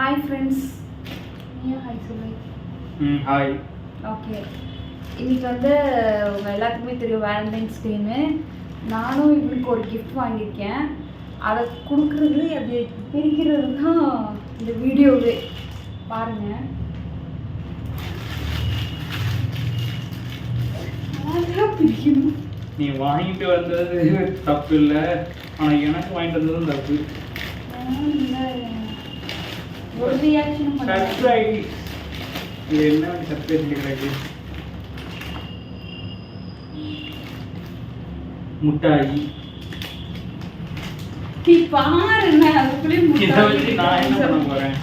Hi friends நீயும் hi சொல்லு ம் ஹாய் ஓகே இன்னைக்கு வந்து உங்க எல்லாத்துக்குமே தெரியும் வேலண்டைன்ஸ் டேன்னு நானும் இவனுக்கு ஒரு gift வாங்கியிருக்கேன். அதை கொடுக்குறது அது பிரிக்கிறது தான் இந்த வீடியோவே. பாருங்க. அழகா பிரிக்கணும். நீ வாங்கிட்டு வந்தது தப்பு இல்லை. ஆனால் எனக்கு வாங்கிட்டு வந்ததும் தப்பு. இல்லை, ஒரு ரியாக்ஷனும் பண்ணல. இது என்ன சர்ப்ரைஸ் கிடையாது முட்டாயி. நீ பாருங்க அதுக்குள்ளேயே இதை வச்சு நான் என்ன பண்ண போறேன்?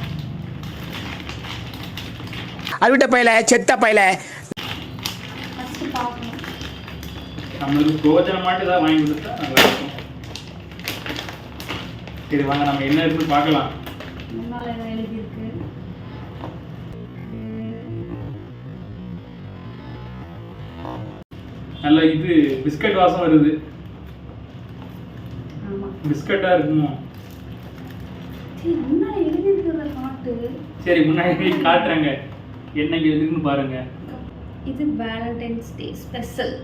அவிட்ட பையல செத்த பையல. நம்மளுக்கு பிரோஜனமாட்டு ஏதாவது வாங்கி கொடுத்தா நல்லா இருக்கும். சரி வாங்க நம்ம என்ன இருக்குன்னு பார்க்கலாம். நல்ல இது பிஸ்கட் வாசம் வருது. பிஸ்கட்டா இருக்குமோ? சரி முன்னாடி காட்டுறேங்க. என்ன எழுதுன்னு பாருங்க. இது வேலண்டைன்ஸ் டே ஸ்பெஷல்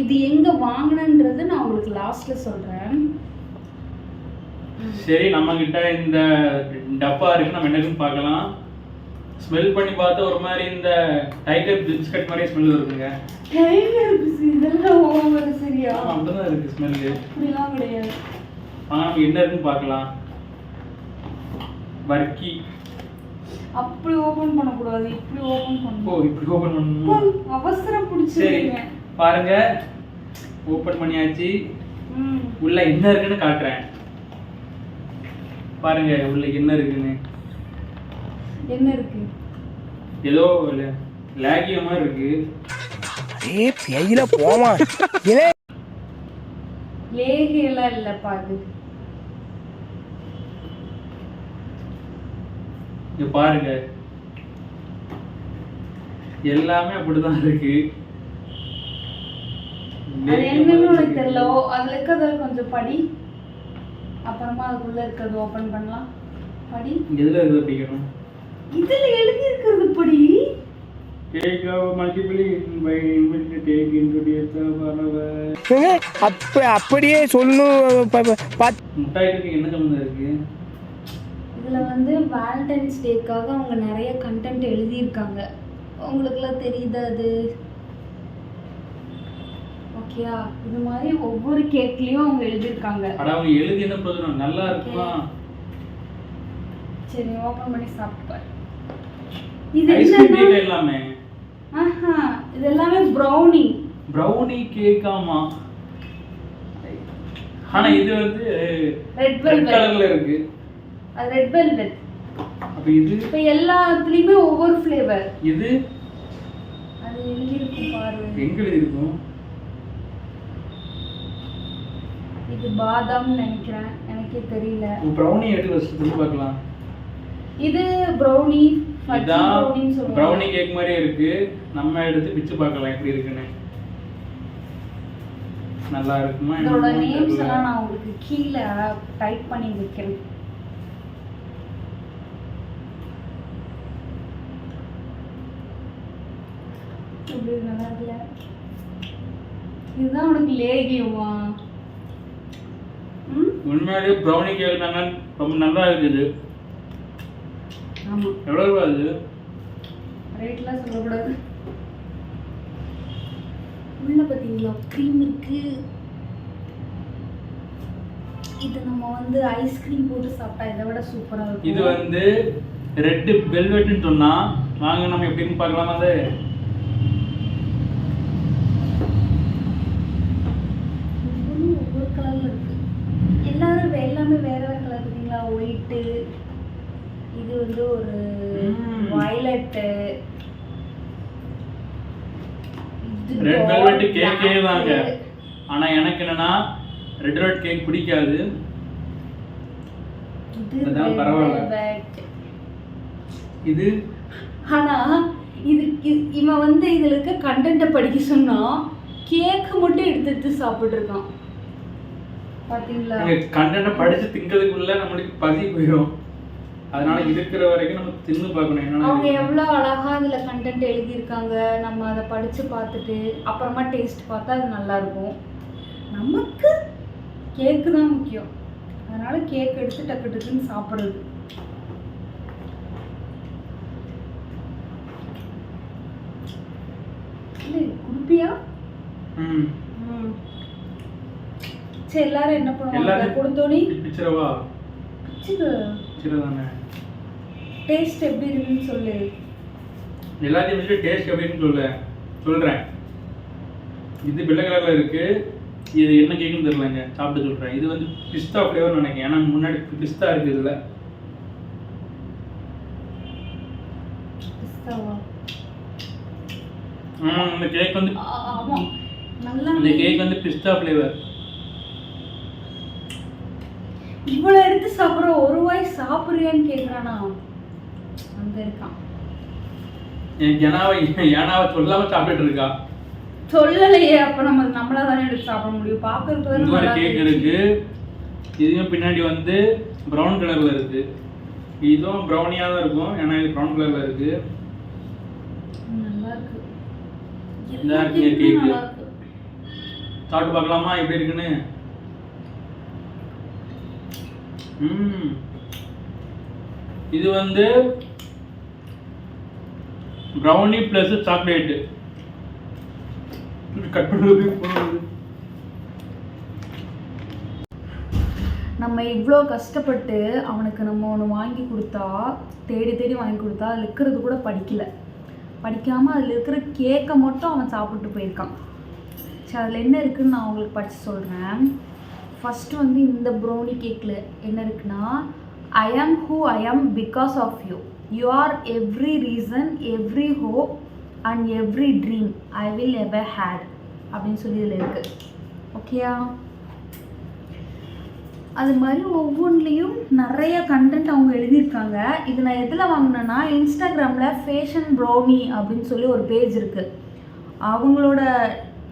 இது எங்க வாங்கினன்றது நான் உங்களுக்கு லாஸ்ட்ல சொல்றேன். சரி நம்ம கிட்ட இந்த டப்பா இருக்கு. நம்ம என்னன்னு பார்க்கலாம். ஸ்மெல் பண்ணி பார்த்தா ஒரு மாதிரி இந்த டைகர் பிஸ்கட் மாதிரி ஸ்மெல் இருக்குங்க டைகர் பிஸ் இதெல்லாம் ஓவர் சரியா? அப்படிதான் இருக்கு ஸ்மெல்லு அப்படிலாம் கிடையாது. நம்ம என்ன இருக்குன்னு பார்க்கலாம். வர்க்கி. அப்படி ஓபன் பண்ணக்கூடாது இப்படி ஓபன் ஓ பண்ணணும் இப்படி ஓபன் பண்ணணும். அவசரம் சரி பிடிச்சிருக்கீங்க பாருங்க. ஓபன் பண்ணியாச்சு. உள்ள என்ன இருக்குன்னு காட்டுறேன். பாருங்க உள்ள என்ன இருக்குன்னு. என்ன இருக்கு? ஏதோ லேகிய மாதிரி இருக்கு. ஏ பெயில போமா இலே. லேகியெல்லாம் இல்லப்பா அது. இங்க பாருங்க. எல்லாமே அப்படிதான் இருக்கு. அது என்னன்னு உனக்கு தெரியல. அதுல இருக்கிறத கொஞ்சம் படி. அப்புறமா அதுக்குள்ள இருக்கிறது ஓபன் பண்ணலாம். படி. எதுல இருக்கு அப்படிக்கணும் இதுல எழுதி இருக்கிறது படி Take our multiple by infinity take into the பரவ அப்ப அப்படியே சொல்லணும் ப- ப- பாத்- முட்டாய்க்கு என்ன சம்மந்தம் இருக்கு? இதுல வந்து வேலண்டைன்ஸ் டேக்காக அவங்க நிறைய கண்டென்ட் எழுதியிருக்காங்க. உங்களுக்குலாம் தெரியுதா அது? ஓகேயா இது மாதிரி ஒவ்வொரு கேக்லயும் அவங்க எழுதியிருக்காங்க. அட அவங்க எழுதி என்ன பிரயோஜனம்? நல்லா இருக்குமா? சரி ஓபன் பண்ணி சாப்பிட்டு பாரு. இது என்னன்னா எல்லாமே ஆஹா இது எல்லாமே ப்ரௌனி ப்ரௌனி கேக்காமா ஆனா இது வந்து ரெட் வெல்வெட் கலர்ல இருக்கு. அது ரெட் வெல்வெட் அப்ப இது? இப்போ எல்லாத்துலயுமே ஒவ்வொரு ஃப்ளேவர் இது? அது எழுதியிருக்கும் பாரு. எங்க இருக்கும் இது பாதாம்னு நினைக்கிறேன். எனக்கே தெரியல. ப்ரௌனி எடுத்து வச்சு பார்க்கலாம். இது ப்ரௌனி இதான் ப்ரௌனி கேக் மாதிரியே இருக்கு. நம்ம எடுத்து பிச்சு பார்க்கலாம் எப்படி இருக்குன்னு. நல்லா இருக்குமா இதோட நேம்ஸ். எல்லாம் நான் உங்களுக்கு கீழே டைப் பண்ணி வைக்கிறேன். இதுதான் உனக்கு லேகியமா உண்மையாலே ப்ரௌனி கேக் நல்லா ரொம்ப நல்லா இருக்குது. எவ்வளோ ரூபா அது ரேட்லாம் சொல்லக்கூடாது. உள்ள பார்த்தீங்களா க்ரீம் இருக்கு. இது நம்ம வந்து ஐஸ்கிரீம் போட்டு சாப்பிட்டா இதை விட சூப்பரா இருக்கும். இது வந்து ரெட் வெல்வெட்னு சொன்னா வாங்க நம்ம எப்படின்னு பார்க்கலாமா அது? ஒவ்வொரு கலர்ல இருக்கு. எல்லாரும் எல்லாமே வேற வேற கலர் பார்த்தீங்களா ஒயிட்டு இது வந்து ஒரு. வயலட்டு ரெட் வெல்வெட் கேக்கே தாங்க. ஆனா எனக்கு என்னன்னா ரெட் வெல்வெட் கேக் பிடிக்காது. அதான் பரவாயில்ல. இது? ஆனா இது இவன் வந்து இதுல இருக்க கண்டென்ட்டை படிக்க சொன்னா கேக் மட்டும் எடுத்து எடுத்து சாப்பிட்டு இருக்கான் பாத்தீங்களா கண்டென்ட் படிச்சு திங்கிறதுக்குள்ள நம்மளுக்கு பசி போயிடும் அதனால இருக்கிற வரைக்கும் நம்ம தின்னு பார்க்கணும். அவங்க என்னன்னா எவ்வளோ அழகா அதில் கண்டென்ட் எழுதியிருக்காங்க நம்ம அதை படித்து பார்த்துட்டு அப்புறமா டேஸ்ட் பார்த்தா அது நல்லா இருக்கும். நமக்கு கேக்கு தான் முக்கியம். அதனால கேக் எடுத்து டக்கு டக்குன்னு சாப்பிட்றது. இல்லை குடுப்பியா? ம். சரி எல்லாரும் என்ன பண்ணுவாங்க? கொடுத்தோனே பிச்சிரவா? பிச்சுக்கு பிச்சிர தானே டேஸ்ட் எப்படி இருக்குன்னு சொல்லு. எல்லாத்தையும் வச்சுட்டு டேஸ்ட் எப்படின்னு சொல்ல. சொல்கிறேன் இது வெள்ளை கலரில் இருக்கு. இது என்ன கேக்குன்னு தெரியலங்க. சாப்பிட்டு சொல்கிறேன் இது வந்து பிஸ்தா ஃப்ளேவர் நினைக்கிறேன். ஏன்னா முன்னாடி பிஸ்தா இருக்கு இதில். ஆமாம் இந்த கேக் வந்து ஆ- ஆமா. நல்லா இந்த கேக் வந்து பிஸ்தா ஃப்ளேவர் இவ்வளவு எடுத்து சாப்பிட்ற ஒரு வாய் சாப்பிடுறியான்னு கேக்குறானா? அங்க இருக்கான் ஜனாவை ஏனாவை சொல்லாமல் சாப்பிட்டுட்டு இருக்கா? சொல்லலையே அப்ப நம்ம நம்மளா தானே எடுத்து சாப்பிட முடியும். பாக்குறதுக்கு கேக். இருக்கு. இதுவும் பின்னாடி வந்து ப்ரௌன் கலர்ல இருக்கு. இதுவும் ப்ரௌனியா தான் இருக்கும். ஏன்னா இது ப்ரௌன் கலர்ல இருக்கு. நல்லா இருக்கு இருக்கு சாப்பிட்டு பார்க்கலாமா? எப்படி இருக்குன்னு? ம் இது வந்து ப்ரௌனி ப்ளஸ் சாக்லேட்டு கட் பண்ணுறது நம்ம இவ்வளோ கஷ்டப்பட்டு அவனுக்கு நம்ம ஒன்று வாங்கி கொடுத்தா தேடி தேடி வாங்கி கொடுத்தா அதில் இருக்கிறது கூட படிக்கல. படிக்காமல் அதில் இருக்கிற கேக்கை மட்டும் அவன் சாப்பிட்டு போயிருக்கான். சரி அதில் என்ன இருக்குன்னு நான் உங்களுக்கு படித்து சொல்கிறேன் ஃபஸ்ட்டு வந்து இந்த ப்ரௌனி கேக்கில் என்ன இருக்குன்னா ஐ am who I am because of you you are every reason every hope and every dream I will ever had அப்படின்னு சொல்லி இதில் இருக்குது ஓகேயா அது மாதிரி ஒவ்வொன்றிலையும் நிறைய கண்டென்ட் அவங்க எழுதியிருக்காங்க. இது நான் எதில் வாங்கினேன்னா இன்ஸ்டாகிராமில் ஃபேஷன் ப்ரௌனி அப்படின்னு சொல்லி ஒரு பேஜ் இருக்குது அவங்களோட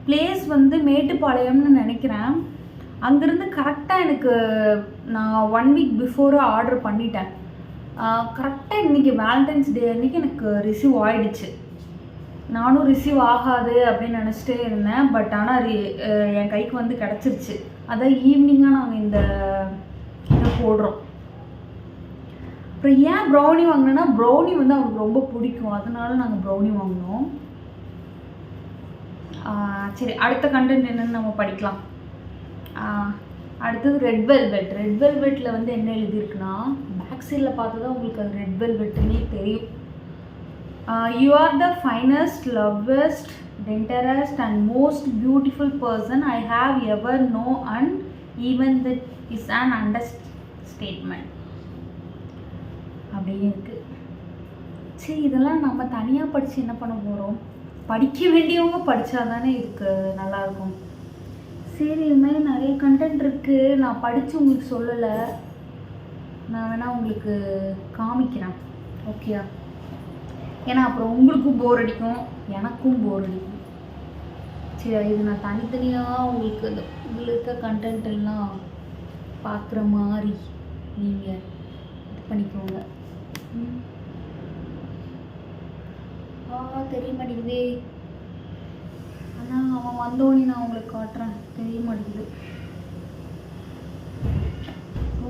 பிளேஸ் வந்து மேட்டுப்பாளையம்னு நினைக்கிறேன். அங்கேருந்து கரெக்டாக எனக்கு நான் ஒன் வீக் பிஃபோராக ஆர்டர் பண்ணிட்டேன். கரெக்டாக இன்றைக்கி வேலண்டைன்ஸ் டே அன்றைக்கி எனக்கு ரிசீவ் ஆகிடுச்சு நானும் ரிசீவ் ஆகாது அப்படின்னு நினச்சிட்டே இருந்தேன். பட் ஆனால் என் கைக்கு வந்து கிடச்சிருச்சு. அதான் ஈவினிங்காக நாங்கள் இந்த இதை போடுறோம். அப்புறம் ஏன் ப்ரௌனி வாங்கினேன்னா ப்ரௌனி வந்து அவனுக்கு ரொம்ப பிடிக்கும். அதனால நாங்கள் ப்ரௌனி வாங்கினோம். சரி அடுத்த கண்டென்ட் என்னென்னு நம்ம படிக்கலாம். அடுத்தது ரெட் வெல்வெட் ரெட் வெல்வெட்டில் வந்து என்ன எழுதியிருக்குன்னா பேக் சைடில் பார்த்தா தான் உங்களுக்கு அது ரெட் வெல்வெட்டுன்னே தெரியும். You are the finest lovest tenderest and most beautiful person I have ever know and even that is an understatement அப்படின்னு இருக்கு. சரி இதெல்லாம் நம்ம தனியாக படித்து என்ன பண்ண போகிறோம் படிக்க வேண்டியவங்க படித்தா தானே இதுக்கு நல்லாயிருக்கும். சரி இது மாதிரி நிறைய கண்டென்ட் இருக்குது நான் படித்து உங்களுக்கு சொல்லலை. நான் வேணால் உங்களுக்கு காமிக்கிறேன். ஓகேயா ஏன்னா அப்புறம் உங்களுக்கும் போர் அடிக்கும். எனக்கும் போர் அடிக்கும். சரி இது நான் தனித்தனியாக உங்களுக்கு இந்த இதில் இருக்க கண்டென்ட் எல்லாம் பார்க்குற மாதிரி நீங்கள் இது பண்ணிக்கோங்க. ம். ஆ தெரிய மாட்டேங்குதே. ஆனால் அவன் வந்தோடனே நான் உங்களுக்கு காட்டுறேன். தெரிய மாட்டேங்குது.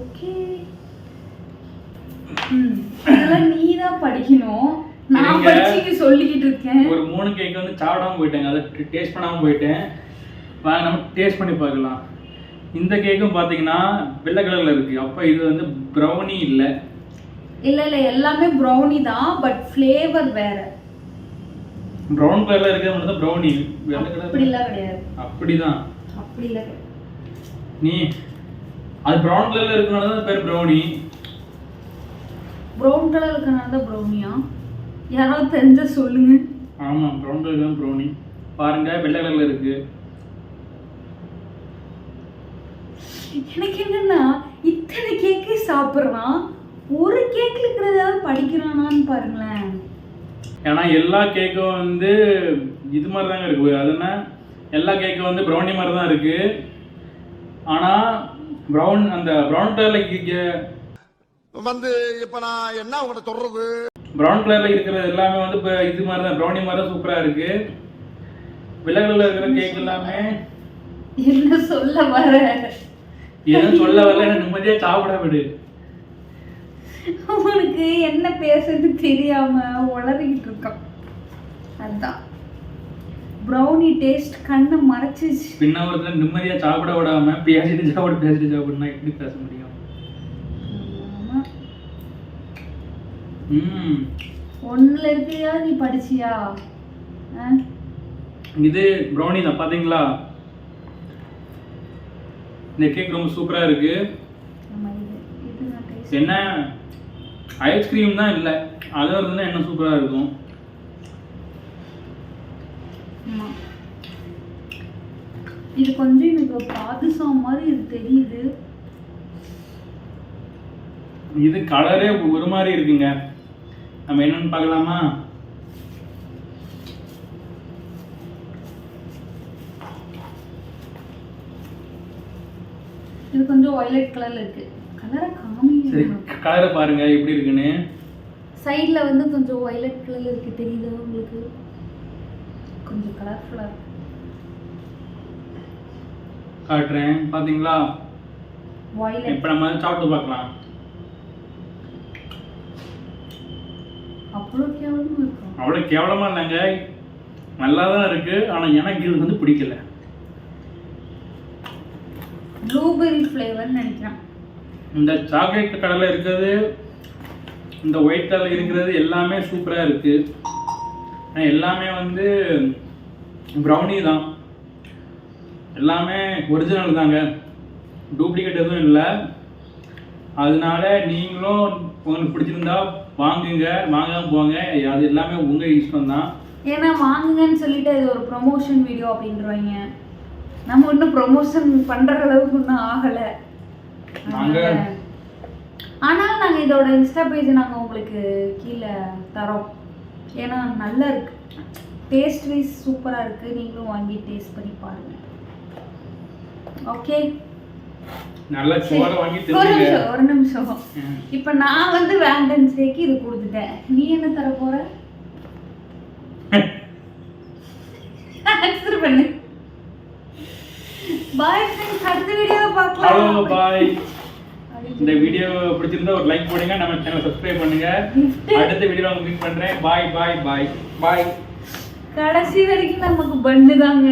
ஓகே இதெல்லாம் நீ தான் படிக்கணும். நான். படிச்சு சொல்லிக்கிட்டு இருக்கேன். ஒரு மூணு கேக் வந்து சாப்பிடாம போயிட்டேங்க. அதை டேஸ்ட் பண்ணாமல் போயிட்டேன். வாங்க நம்ம டேஸ்ட் பண்ணி பார்க்கலாம். இந்த கேக்கும் பார்த்தீங்கன்னா வெள்ளை கலரில் இருக்குது அப்போ இது வந்து ப்ரௌனி இல்லை. இல்ல இல்ல எல்லாமே ப்ரௌனி தான். பட் ஃப்ளேவர் வேற. ப்ரௌன் கலரில் இருக்கிறது மட்டும் தான் ப்ரௌனி வெள்ளை கலர் அப்படிலாம் கிடையாது. அப்படிதான். அப்படிலாம் கிடையாது. நீ அது ப்ரௌன் கலரில் இருக்கனால தான் பேர் ப்ரௌனி ப்ரௌன் கலர் இருக்கனால தான் ப்ரௌனியா யாராவது தெரிஞ்சா சொல்லுங்க. ஆமாம் ப்ரௌன் கலர் தான் ப்ரௌனி பாருங்க வெள்ளை கலரில் இருக்குது எனக்கு என்னன்னா இத்தனை கேக்கே சாப்பிட்றான் ஒரு கேக்ல இருக்கிறதாவது படிக்கிறானான்னு பாருங்களேன். ஏன்னா எல்லா கேக்கும் வந்து இது மாதிரி தாங்க இருக்கு. அதுனா எல்லா கேக்கும் வந்து ப்ரௌனி மாதிரி தான் இருக்கு. ஆனால் ப்ரௌன் அந்த ப்ரௌன் கலரில் வந்து இப்ப நான் என்ன உங்கள்கிட்ட சொல்றது? ப்ரௌன் கலர்ல இருக்கிறது எல்லாமே வந்து இப்போ இது மாதிரி தான் ப்ரௌனி மாதிரி தான் சூப்பரா இருக்கு. வெள்ளை கலர்ல இருக்கிற கேக் எல்லாமே என்ன சொல்ல வர? எதுவும் சொல்ல வரல. என்ன நிம்மதியா சாப்பிட விடு. அவனுக்கு என்ன பேசுறது தெரியாம உளறிக்கிட்டு இருக்கான் அதுதான் ப்ரௌனி டேஸ்ட் கண்ணை மறைச்சிச்சு பின்ன ஒருத்தர் நிம்மதியா சாப்பிட விடாம பேசிட்டு சாப்பிட பேசிட்டு சாப்பிடுனா எப்படி பேச முடியும் ஆமா. ம். ஒண்ணுல இருக்கியா நீ படிச்சியா? இது ப்ரௌனி தான் பாத்தீங்களா? இந்த கேக் ரொம்ப சூப்பரா இருக்கு. என்ன? ஐஸ்கிரீம் தான் இல்லை. அது இருந்ததுன்னா என்ன சூப்பரா இருக்கும். இது கொஞ்சம் எனக்கு பாதுஷம் மாதிரி இது தெரியுது. இது கலரே ஒரு மாதிரி இருக்குங்க. நம்ம என்னன்னு பார்க்கலாமா? இது கொஞ்சம் வயலட் கலர்ல இருக்கு. கலரை சரி காமி கலரை பாருங்க எப்படி இருக்குன்னு. சைடில் வந்து கொஞ்சம் வயலட் கலர்ல இருக்கு தெரியுதா உங்களுக்கு? கொஞ்சம் கலர்ஃபுல்லா இருக்கு. காட்டுறேன் பாத்தீங்களா? வயலட் இப்போ நம்ம சாப்பிட்டு பார்க்கலாம். அவ்வளோ கேவலமா இருக்கும் அவ்வளோ கேவலமா இல்லைங்க. நல்லா தான் இருக்கு. ஆனால் எனக்கு இது வந்து பிடிக்கல. ப்ளூபெர்ரி ஃப்ளேவர்னு நினைக்கிறேன். இந்த சாக்லேட் கலரில் இருக்கிறது இந்த ஒயிட் கலர் இருக்கிறது எல்லாமே சூப்பராக இருக்கு. எல்லாமே வந்து ப்ரௌனி தான். எல்லாமே ஒரிஜினல் தாங்க. டூப்ளிகேட் எதுவும் இல்லை. அதனால நீங்களும் உங்களுக்கு பிடிச்சிருந்தா வாங்குங்க வாங்காம போங்க. அது எல்லாமே உங்கள் இஷ்டம் தான். ஏன்னா வாங்குங்கன்னு சொல்லிட்டு இது ஒரு ப்ரொமோஷன் வீடியோ அப்படின்றவாங்க. நம்ம இன்னும் ப்ரொமோஷன் பண்ற அளவுக்கு இன்னும் ஆகல. ஆனால் நாங்கள் இதோட இன்ஸ்டா பேஜ் நாங்கள் உங்களுக்கு கீழே தரோம். ஏன்னா நல்லா இருக்கு. டேஸ்ட் வைஸ் சூப்பராக இருக்கு. நீங்களும் வாங்கி டேஸ்ட் பண்ணி பாருங்க. ஓகே நல்ல சோறை வாங்கி ஒரு தெரிஞ்சுங்க நிமிஷம் ஒரு நிமிஷம். ம். இப்போ நான் வந்து வேலண்டைன்ஸ் இது கொடுத்துட்டேன். நீ என்ன தர போற? ஆன்சர் பண்ணு. பாய் ஃப்ரெண்ட்ஸ் அடுத்த வீடியோவை பார்க்கலாம். ஹலோ பாய் இந்த வீடியோ பிடிச்சிருந்தா ஒரு லைக் போடுங்க. நம்ம சேனல் சப்ஸ்கிரைப் பண்ணுங்க. அடுத்த உங்களுக்கு மீட் பண்றேன். பாய் பாய் பாய் பாய் கடைசி வரைக்கும் நமக்கு பண்ணு தாங்க.